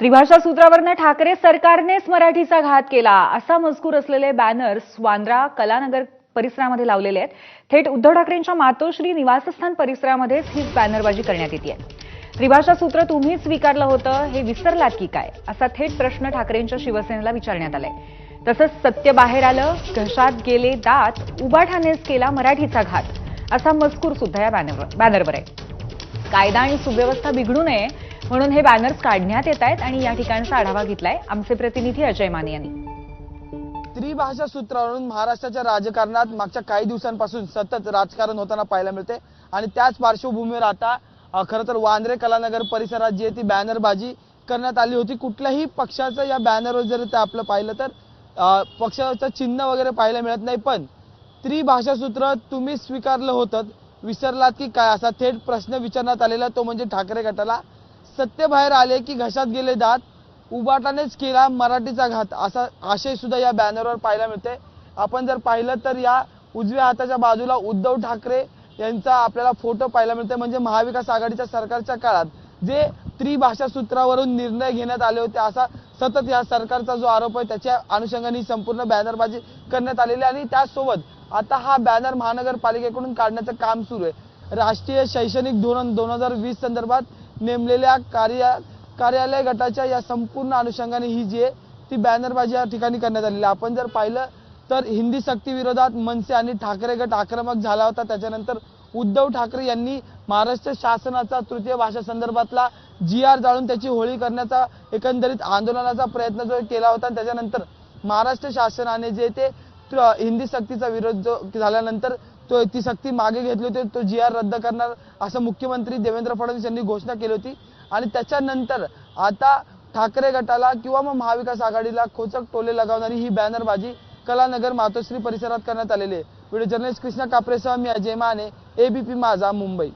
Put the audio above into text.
त्रिभाषा सूत्रावरनं ठाकरे सरकारनेच मराठीचा घात केला. असा मजकूर असलेले बॅनर्स वांद्रा कलानगर परिसरामध्ये लावलेले आहेत. थेट उद्धव ठाकरेंच्या मातोश्री निवासस्थान परिसरामध्येच ही बॅनरबाजी करण्यात येते. त्रिभाषा सूत्र तुम्हीच स्वीकारलं होतं हे विसरलात की काय? असा थेट प्रश्न ठाकरेंच्या शिवसेनेला विचारण्यात आलाय. तसंच सत्य बाहेर आलं घशात गेले दात उबाठानेच केला मराठीचा घात. असा मजकूर सुद्धा या बॅनरवर बॅनरवर आहे. कायदा आणि सुव्यवस्था बिघडू नये म्हणून हे बॅनर्स काढण्यात येत आहेत आणि या ठिकाणचा आढावा घेतलाय आमचे प्रतिनिधी अजय माने यांनी. त्रिभाषा सूत्रावरून महाराष्ट्राच्या राजकारणात मागच्या काही दिवसांपासून सतत राजकारण होताना पाहायला मिळते. आणि त्याच पार्श्वभूमीवर आता खरं तर वांद्रे कलानगर परिसरात जी आहे ती बॅनरबाजी करण्यात आली होती. कुठल्याही पक्षाचं या बॅनरवर जर ते आपलं पाहिलं तर पक्षाचं चिन्ह वगैरे पाहायला मिळत नाही. पण त्रिभाषा सूत्र तुम्ही स्वीकारलं होतं. विसरलात की काय? असा थेट प्रश्न विचारण्यात आलेला तो म्हणजे ठाकरे गटाला. सत्य बाहेर आले की घशात गेले दात उबाटानेच केला मराठीचा घात. असा आशय सुद्धा या बॅनरवर पाहायला मिळते आपण जर पाहिलं तर या उजव्या हाताच्या बाजूला उद्धव ठाकरे यांचा आपल्याला फोटो पाहायला मिळते म्हणजे महाविकास आघाडीच्या सरकारच्या काळात जे त्रिभाषा सूत्रावरून निर्णय घेण्यात आले होते असा सतत या सरकारचा जो आरोप आहे त्याच्या अनुषंगाने संपूर्ण बॅनरबाजी करण्यात आलेली आहे. आणि त्यासोबत आता हा बॅनर महानगरपालिकेकडून काढण्याचं काम सुरू आहे. राष्ट्रीय शैक्षणिक धोरण दोन हजार वीस संदर्भात नेमलेल्या कार्य कार्यालय गटाच्या या संपूर्ण अनुषंगाने ही जी आहे ती बॅनरबाजी या ठिकाणी करण्यात आलेली आहे. आपण जर पाहिलं तर हिंदी सक्तीविरोधात मनसे आणि ठाकरे गट आक्रमक झाला होता. त्याच्यानंतर उद्धव ठाकरे यांनी महाराष्ट्र शासनाचा तृतीय भाषा संदर्भातला जी आर जाळून त्याची होळी करण्याचा एकंदरीत आंदोलनाचा प्रयत्न जो केला होता. त्याच्यानंतर महाराष्ट्र शासनाने जे ते हिंदी सक्तीचा विरोध जो झाल्यानंतर तो ती सक्ती मागे घेतली होती तो जी आर रद्द करणार असं मुख्यमंत्री देवेंद्र फडणवीस यांनी घोषणा केली होती. आणि त्याच्यानंतर आता ठाकरे गटाला किंवा मग महाविकास आघाडीला खोचक टोले लगावणारी ही बॅनरबाजी कलानगर मातोश्री परिसरात करण्यात आलेली आहे. व्हिडिओ जर्नलिस्ट कृष्णा कापरेसह मी अजय माने एबीपी माझा मुंबई.